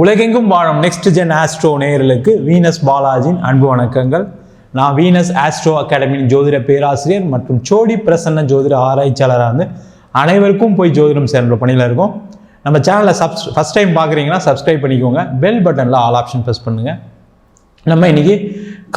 உலகெங்கும் வாழும் next gen astro நேயர்களுக்கு வீனஸ் பாலாஜியின் அன்பு வணக்கங்கள். நான் வீனஸ் ஆஸ்ட்ரோ அகாடமியின் ஜோதிட பேராசிரியர் மற்றும் சோடி பிரசன்ன ஜோதிட ஆராய்ச்சியாளராக வந்து அனைவருக்கும் போய் ஜோதிடம் சேர்ந்த பணியில் இருக்கும். நம்ம சேனலை சப்ஸ் ஃபஸ்ட் டைம் பார்க்குறீங்கன்னா சப்ஸ்கிரைப் பண்ணிக்கோங்க. பெல் பட்டனில் ஆல் ஆப்ஷன் ப்ரெஸ் பண்ணுங்கள் நம்ம இன்னைக்கு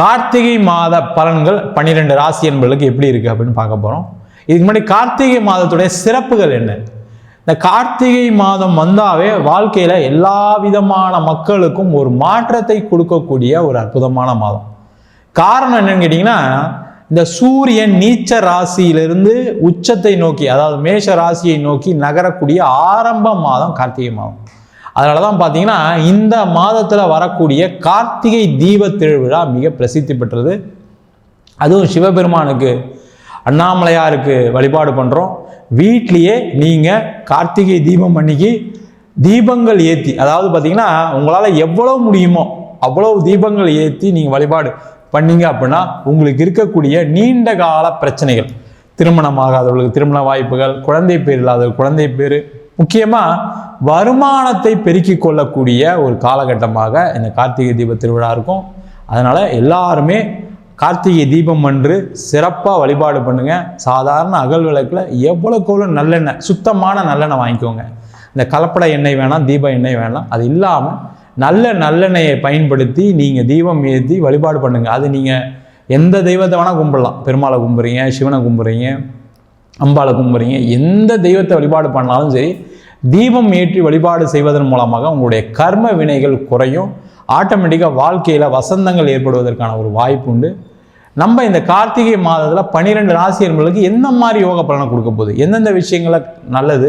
கார்த்திகை மாத பலன்கள் பன்னிரெண்டு ராசி என்பர்களுக்கு எப்படி இருக்குது அப்படின்னு பார்க்க போகிறோம் இதுக்கு முன்னாடி கார்த்திகை மாதத்துடைய சிறப்புகள் என்ன? இந்த கார்த்திகை மாதம் வந்தாவே வாழ்க்கையில் எல்லா விதமான மக்களுக்கும் ஒரு மாற்றத்தை கொடுக்கக்கூடிய ஒரு அற்புதமான மாதம். காரணம் என்னன்னு கேட்டிங்கன்னா இந்த சூரியன் நீச்ச ராசியிலிருந்து உச்சத்தை நோக்கி அதாவது மேஷ ராசியை நோக்கி நகரக்கூடிய ஆரம்ப மாதம் கார்த்திகை மாதம். அதனால தான் பார்த்தீங்கன்னா இந்த மாதத்தில் வரக்கூடிய கார்த்திகை தீப திருவிழா மிக பிரசித்தி பெற்றது. அதுவும் சிவபெருமானுக்கு அண்ணாமலையாருக்கு வழிபாடு பண்ணுறோம் வீட்லேயே நீங்கள் கார்த்திகை தீபம் அன்னைக்கு தீபங்கள் ஏற்றி அதாவது பார்த்தீங்கன்னா உங்களால் எவ்வளோ முடியுமோ அவ்வளோ தீபங்கள் ஏற்றி நீங்கள் வழிபாடு பண்ணீங்க அப்படின்னா உங்களுக்கு இருக்கக்கூடிய நீண்ட கால பிரச்சனைகள். திருமணமாகாதவர்களுக்கு திருமண வாய்ப்புகள் குழந்தை பேர் இல்லாத குழந்தை பேர் முக்கியமாக வருமானத்தை பெருக்கிக் கொள்ளக்கூடிய ஒரு காலகட்டமாக இந்த கார்த்திகை தீப திருவிழா இருக்கும். அதனால் எல்லாருமே கார்த்திகை தீபம் அன்று சிறப்பாக வழிபாடு பண்ணுங்கள் சாதாரண அகல் விளக்கில் எவ்வளோக்கு எவ்வளோ நல்லெண்ணெய் சுத்தமான நல்லெண்ணெய் வாங்கிக்கோங்க. இந்த கலப்பட எண்ணெய் வேணாம் தீப எண்ணெய் வேணாம். அது இல்லாமல் நல்ல நல்லெண்ணெயை பயன்படுத்தி நீங்கள் தீபம் ஏற்றி வழிபாடு பண்ணுங்கள் அது நீங்கள் எந்த தெய்வத்தை வேணால் கும்பிடலாம். பெருமாளை கும்புறீங்க சிவனை கும்புறீங்க அம்பாளை கும்புறீங்க எந்த தெய்வத்தை வழிபாடு பண்ணாலும் சரி தீபம் ஏற்றி வழிபாடு செய்வதன் மூலமாக உங்களுடைய கர்ம வினைகள் குறையும். ஆட்டோமேட்டிக்காக வாழ்க்கையில் வசந்தங்கள் ஏற்படுவதற்கான ஒரு வாய்ப்பு உண்டு. நம்ம இந்த கார்த்திகை மாதத்தில் பன்னிரெண்டு ராசி என்பவர்களுக்கு எந்த மாதிரி யோக பலனை கொடுக்க போகுது? எந்தெந்த விஷயங்களை நல்லது?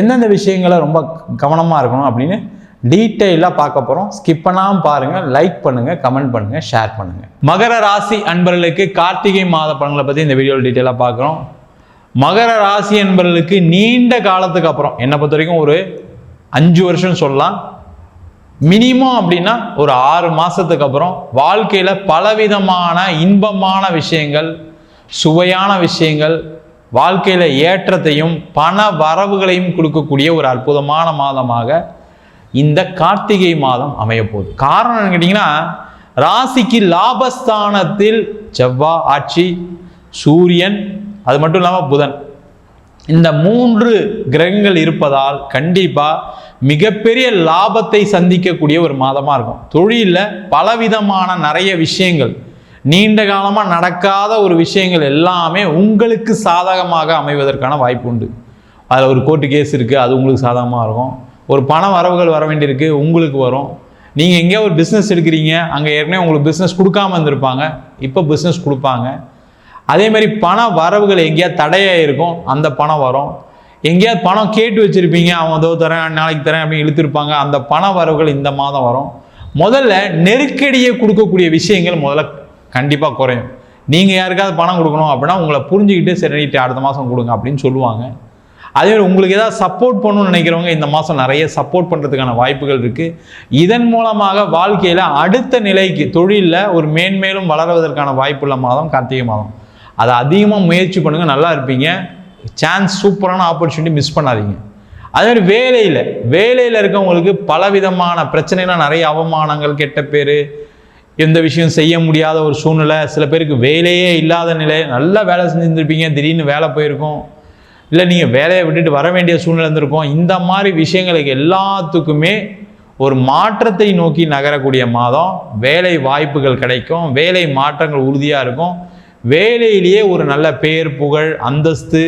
எந்தெந்த விஷயங்களை ரொம்ப கவனமாக இருக்கணும் அப்படின்னு டீட்டெயிலாக பார்க்க போகிறோம் ஸ்கிப் பண்ணாமல் பாருங்கள் லைக் பண்ணுங்கள் கமெண்ட் பண்ணுங்கள் ஷேர் பண்ணுங்கள் மகர ராசி அன்பர்களுக்கு கார்த்திகை மாத பலன்களை பற்றி இந்த வீடியோவில் டீட்டெயிலாக பார்க்குறோம். மகர ராசி அன்பர்களுக்கு நீண்ட காலத்துக்கு அப்புறம் என்னை பொறுத்த வரைக்கும் ஒரு அஞ்சு வருஷம் சொல்லலாம். மினிமம் அப்படின்னா ஒரு ஆறு மாதத்துக்கு அப்புறம் வாழ்க்கையில் பலவிதமான இன்பமான விஷயங்கள் சுவையான விஷயங்கள் வாழ்க்கையில் ஏற்றத்தையும் பண வரவுகளையும் கொடுக்கக்கூடிய ஒரு அற்புதமான மாதமாக இந்த கார்த்திகை மாதம் அமையப்போகுது காரணம் என்னன்னு கேட்டிங்கன்னா ராசிக்கு லாபஸ்தானத்தில் செவ்வா ஆட்சி சூரியன் அது மட்டும் இல்லாமல் புதன். இந்த மூன்று கிரகங்கள் இருப்பதால் கண்டிப்பாக மிகப்பெரிய லாபத்தை சந்திக்கக்கூடிய ஒரு மாதமாக இருக்கும். தொழிலில் பலவிதமான நிறைய விஷயங்கள் நீண்ட காலமாக நடக்காத ஒரு விஷயங்கள் எல்லாமே உங்களுக்கு சாதகமாக அமைவதற்கான வாய்ப்பு உண்டு. அதில் ஒரு கோர்ட்டு கேஸ் இருக்குது அது உங்களுக்கு சாதகமாக இருக்கும். ஒரு பண வரவுகள் வர வேண்டியிருக்கு உங்களுக்கு வரும். நீங்கள் எங்கேயோ ஒரு பிஸ்னஸ் எடுக்கிறீங்க அங்கே ஏற்கனவே உங்களுக்கு பிஸ்னஸ் கொடுக்காம இருந்திருப்பாங்க இப்போ பிஸ்னஸ் கொடுப்பாங்க. அதே மாதிரி பண வரவுகள் எங்கேயாவது தடையாக இருக்கும் அந்த பணம் வரும். எங்கேயாவது பணம் கேட்டு வச்சுருப்பீங்க அவன் ஏதோ தரேன் நாளைக்கு தரேன் அப்படின்னு இழுத்துருப்பாங்க. அந்த பண வரவுகள் இந்த மாதம் வரும். முதல்ல நெருக்கடியை கொடுக்கக்கூடிய விஷயங்கள் முதல்ல கண்டிப்பாக குறையும். நீங்கள் யாருக்காவது பணம் கொடுக்கணும் அப்படின்னா உங்களை புரிஞ்சுக்கிட்டு சரி நீட்டு அடுத்த மாதம் கொடுங்க அப்படின்னு சொல்லுவாங்க. அதே மாதிரி உங்களுக்கு ஏதாவது சப்போர்ட் பண்ணணும்னு நினைக்கிறவங்க இந்த மாதம் நிறைய சப்போர்ட் பண்ணுறதுக்கான வாய்ப்புகள் இருக்குது இதன் மூலமாக வாழ்க்கையில் அடுத்த நிலைக்கு தொழிலில் ஒரு மேன்மேலும் வளருவதற்கான வாய்ப்புள்ள மாதம் கார்த்திகை மாதம். அதை அதிகமாக முயற்சி பண்ணுங்கள் நல்லா இருப்பீங்க. சான்ஸ் சூப்பரான ஆப்பர்ச்சுனிட்டி மிஸ் பண்ணாதீங்க. அதே மாதிரி வேலையில் வேலையில் இருக்கவங்களுக்கு பலவிதமான பிரச்சனைலாம் நிறைய அவமானங்கள் கெட்ட பேர் எந்த விஷயம் செய்ய முடியாத ஒரு சூழ்நிலை. சில பேருக்கு வேலையே இல்லாத நிலை நல்லா வேலை செஞ்சுருந்துருப்பீங்க திடீர்னு வேலை போயிருக்கும். இல்லை நீங்கள் வேலையை விட்டுட்டு வர வேண்டிய சூழ்நிலை இருந்திருக்கும். இந்த மாதிரி விஷயங்களுக்கு எல்லாத்துக்குமே ஒரு மாற்றத்தை நோக்கி நகரக்கூடிய மாதம். வேலை வாய்ப்புகள் கிடைக்கும் வேலை மாற்றங்கள் உறுதியாக இருக்கும். வேலையிலேயே ஒரு நல்ல பெயர் புகழ் அந்தஸ்து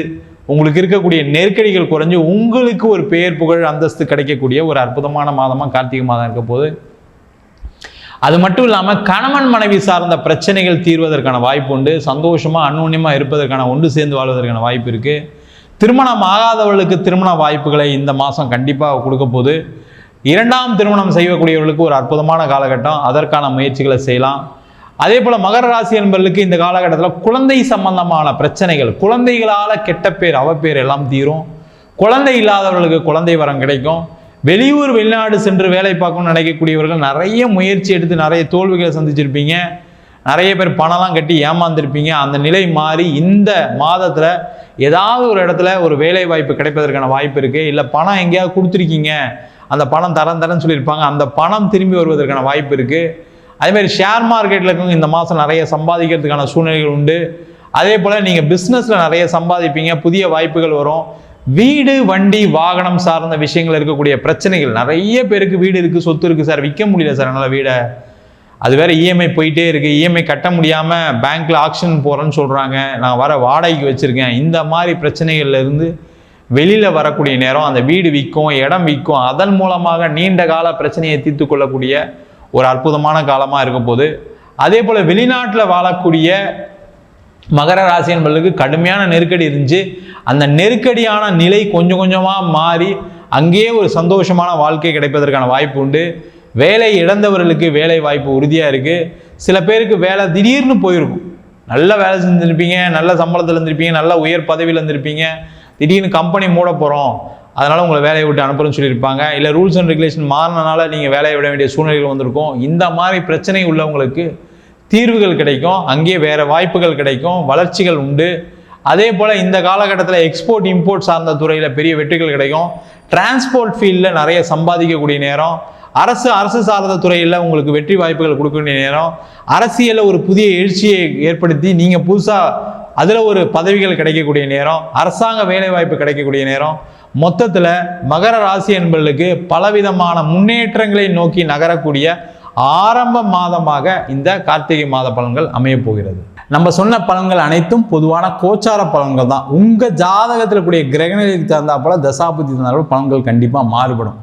உங்களுக்கு இருக்கக்கூடிய நெருக்கடிகள் குறைஞ்சு உங்களுக்கு ஒரு பெயர் புகழ் அந்தஸ்து கிடைக்கக்கூடிய ஒரு அற்புதமான மாதமாக கார்த்திகை மாதம் இருக்க போது அது மட்டும் இல்லாமல் கணவன் மனைவி சார்ந்த பிரச்சனைகள் தீர்வதற்கான வாய்ப்பு உண்டு. சந்தோஷமாக அந்யோன்யமாக இருப்பதற்கான ஒன்று சேர்ந்து வாழ்வதற்கான வாய்ப்பு இருக்குது திருமணம் ஆகாதவர்களுக்கு திருமண வாய்ப்புகளை இந்த மாதம் கண்டிப்பாக கொடுக்க போது இரண்டாம் திருமணம் செய்யக்கூடியவர்களுக்கு ஒரு அற்புதமான காலகட்டம். அதற்கான முயற்சிகளை செய்யலாம். அதே போல் மகர ராசி என்பவர்களுக்கு இந்த காலகட்டத்தில் குழந்தை சம்பந்தமான பிரச்சனைகள் குழந்தைகளால் கெட்ட பேர் அவப்பேர் எல்லாம் தீரும். குழந்தை இல்லாதவர்களுக்கு குழந்தை வரம் கிடைக்கும். வெளியூர் வெளிநாடு சென்று வேலை பார்க்கணும்னு நினைக்கக்கூடியவர்கள் நிறைய முயற்சி எடுத்து நிறைய தோல்விகளை சந்திச்சிருப்பீங்க. நிறைய பேர் பணம்லாம் கட்டி ஏமாந்துருப்பீங்க. அந்த நிலை மாறி இந்த மாதத்தில் ஏதாவது ஒரு இடத்துல ஒரு வேலை வாய்ப்பு கிடைப்பதற்கான வாய்ப்பு இருக்குது இல்லை பணம் எங்கேயாவது கொடுத்துருக்கீங்க. அந்த பணம் தரம் தரேன்னு சொல்லியிருப்பாங்க. அந்த பணம் திரும்பி வருவதற்கான வாய்ப்பு இருக்குது அதேமாதிரி ஷேர் மார்க்கெட்டில் இந்த மாதம் நிறைய சம்பாதிக்கிறதுக்கான சூழ்நிலைகள் உண்டு. அதே போல் நீங்கள் பிஸ்னஸில் நிறைய சம்பாதிப்பீங்க புதிய வாய்ப்புகள் வரும். வீடு வண்டி வாகனம் சார்ந்த விஷயங்கள் இருக்கக்கூடிய பிரச்சனைகள் நிறைய பேருக்கு வீடு இருக்குது சொத்து இருக்குது சார். விற்க முடியல சார் என்னால் வீடை. அது வேற இஎம்ஐ போயிட்டே இருக்குது இஎம்ஐ கட்ட முடியாமல் பேங்க்கில் ஆக்ஷன் போகிறேன்னு சொல்கிறாங்க நான் வர வாடகைக்கு வச்சுருக்கேன். இந்த மாதிரி பிரச்சனைகள்லேருந்து வெளியில் வரக்கூடிய நேரம் அந்த வீடு விற்கும் இடம் விற்கும் அதன் மூலமாக நீண்ட கால பிரச்சனையை தீர்த்து கொள்ளக்கூடிய ஒரு அற்புதமான காலமாக இருக்க போது அதே போல் வெளிநாட்டில் வாழக்கூடிய மகர ராசி என்பவர்களுக்கு கடுமையான நெருக்கடி இருந்துச்சு. அந்த நெருக்கடியான நிலை கொஞ்சம் கொஞ்சமாக மாறி அங்கேயே ஒரு சந்தோஷமான வாழ்க்கை கிடைப்பதற்கான வாய்ப்பு உண்டு. வேலை இழந்தவர்களுக்கு வேலை வாய்ப்பு உறுதியாக இருக்குது சில பேருக்கு வேலை திடீர்னு போயிருக்கும். நல்ல வேலை செஞ்சுருப்பீங்க நல்ல சம்பளத்தில் இருந்திருப்பீங்க நல்ல உயர் பதவியில் இருந்திருப்பீங்க. திடீர்னு கம்பெனி மூட போகிறோம் அதனால் உங்களை வேலையை விட்டு அனுப்புறேன்னு சொல்லியிருப்பாங்க. இல்லை ரூல்ஸ் அண்ட் ரெகுலேஷன் மாறினால நீங்கள் வேலையை விட வேண்டிய சூழ்நிலைகள் வந்திருக்கும். இந்த மாதிரி பிரச்சனை உள்ளவங்களுக்கு தீர்வுகள் கிடைக்கும். அங்கேயே வேறு வாய்ப்புகள் கிடைக்கும். வளர்ச்சிகள் உண்டு. அதே போல் இந்த காலகட்டத்தில் எக்ஸ்போர்ட் இம்போர்ட் சார்ந்த துறையில் பெரிய வெற்றிகள் கிடைக்கும். டிரான்ஸ்போர்ட் ஃபீல்டில் நிறைய சம்பாதிக்கக்கூடிய நேரம். அரசு அரசு சார்ந்த துறையில் உங்களுக்கு வெற்றி வாய்ப்புகள் கொடுக்க வேண்டிய நேரம். அரசியலில் ஒரு புதிய எழுச்சியை ஏற்படுத்தி நீங்கள் புதுசாக அதில் ஒரு பதவிகள் கிடைக்கக்கூடிய நேரம். அரசாங்க வேலைவாய்ப்பு கிடைக்கக்கூடிய நேரம். மொத்தத்தில் மகர ராசி என்பவர்களுக்கு பலவிதமான முன்னேற்றங்களை நோக்கி நகரக்கூடிய ஆரம்ப மாதமாக இந்த கார்த்திகை மாத பலன்கள் அமையப்போகிறது நம்ம சொன்ன பலன்கள் அனைத்தும் பொதுவான கோச்சார பலன்கள் தான். உங்கள் ஜாதகத்தில் கூடிய கிரகணங்களுக்கு தகுந்தாப்போல தசாபுத்தி தகுந்தால் பலன்கள் கண்டிப்பாக மாறுபடும்.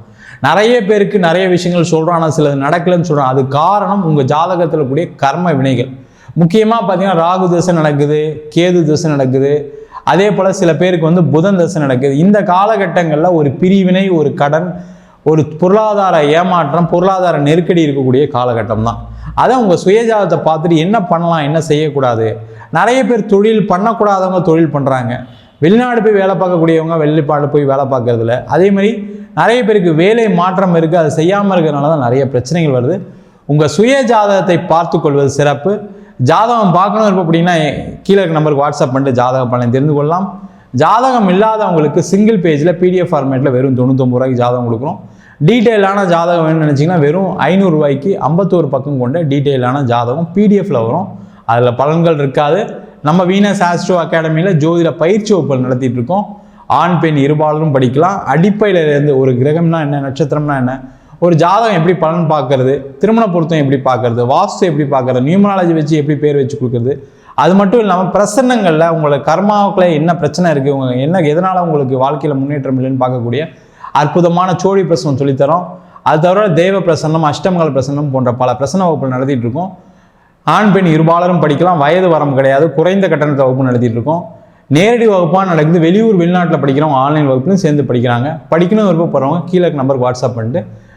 நிறைய பேருக்கு நிறைய விஷயங்கள் சொல்கிறோம் ஆனால் சிலது நடக்கலைன்னு சொல்கிறோம் அது காரணம் உங்கள் ஜாதகத்தில் கூடிய கர்ம வினைகள். முக்கியமாக பார்த்தீங்கன்னா ராகு தசை நடக்குது கேது தசை நடக்குது அதே போல் சில பேருக்கு வந்து புதன் தசை நடக்குது. இந்த காலகட்டங்களில் ஒரு பிரிவினை ஒரு கடன் ஒரு பொருளாதார ஏமாற்றம் பொருளாதார நெருக்கடி இருக்கக்கூடிய காலகட்டம் தான். அதை உங்கள் சுயஜாதத்தை பார்த்துட்டு என்ன பண்ணலாம் என்ன செய்யக்கூடாது? நிறைய பேர் தொழில் பண்ணக்கூடாதவங்க தொழில் பண்ணுறாங்க வெளிநாடு போய் வேலை பார்க்கக்கூடியவங்க வெளிப்பாடு போய் வேலை பார்க்கறதில்ல. அதே மாதிரி நிறைய பேருக்கு வேலை மாற்றம் இருக்குது அது செய்யாமல் இருக்கிறதுனால தான் நிறைய பிரச்சனைகள் வருது. உங்கள் சுய ஜாதகத்தை பார்த்து கொள்வது சிறப்பு. ஜாதகம் பார்க்கணும் இருப்போம் அப்படின்னா கீழே இருக்க நம்பருக்கு வாட்ஸ்அப் பண்ணிட்டு ஜாதக பலனை தெரிந்து கொள்ளலாம். ஜாதகம் இல்லாதவங்களுக்கு சிங்கிள் பேஜில் பிடிஎஃப் ஃபார்மேட்டில் வெறும் தொண்ணூத்தொம்பது ரூபாய்க்கு ஜாதகம் கொடுக்குறோம். டீட்டெயிலான ஜாதகம் வேணும்னு நினச்சிங்கன்னா வெறும் ஐநூறுரூவாய்க்கு ஐம்பத்தோரு பக்கம் கொண்ட டீட்டெயிலான ஜாதகம் பிடிஎஃப்பில் வரும். அதில் பலன்கள் இருக்காது. நம்ம வீனஸ் ஆஸ்ட்ரோ அகாடமியில் ஜோதிட பயிற்சி வகுப்புகள் நடத்திட்டு இருக்கோம். ஆண் பெண் இருபாலரும் படிக்கலாம். அடிப்படையில இருந்து ஒரு கிரகம்னா என்ன நட்சத்திரம்னா என்ன ஒரு ஜாதகம் எப்படி பலன் பார்க்கறது திருமண பொருத்தம் எப்படி பார்க்கறது வாஸ்து எப்படி பார்க்கறது நியூமராலஜி வச்சு எப்படி பேர் வச்சு கொடுக்குறது அது மட்டும் இல்லாமல் பிரசன்னங்களில் உங்களை கர்மாவுக்குள்ள என்ன பிரச்சனை இருக்குது உங்க என்ன எதனால் உங்களுக்கு வாழ்க்கையில் முன்னேற்றம் இல்லைன்னு பார்க்கக்கூடிய அற்புதமான சோழி பிரசனம் சொல்லித்தரோம். அது தவிர தெய்வ பிரசன்னம் அஷ்டமங்கல பிரசன்னம் போன்ற பல பிரசன்ன வகுப்புகள் நடத்திட்டு இருக்கோம். ஆண் பெண் இருபாலரும் படிக்கலாம் வயது வரம்பு கிடையாது குறைந்த கட்டணத்தை வகுப்பு நடத்திட்டு இருக்கோம். நேரடி வகுப்பாக நடக்குது வெளியூர் வெளிநாட்டில் படிக்கிறவங்க ஆன்லைன் வகுப்புலையும் சேர்ந்து படிக்கிறாங்க. படிக்கணும் விருப்பப்படுறவங்க கீழே நம்பருக்கு வாட்ஸ்அப் பண்ணிட்டு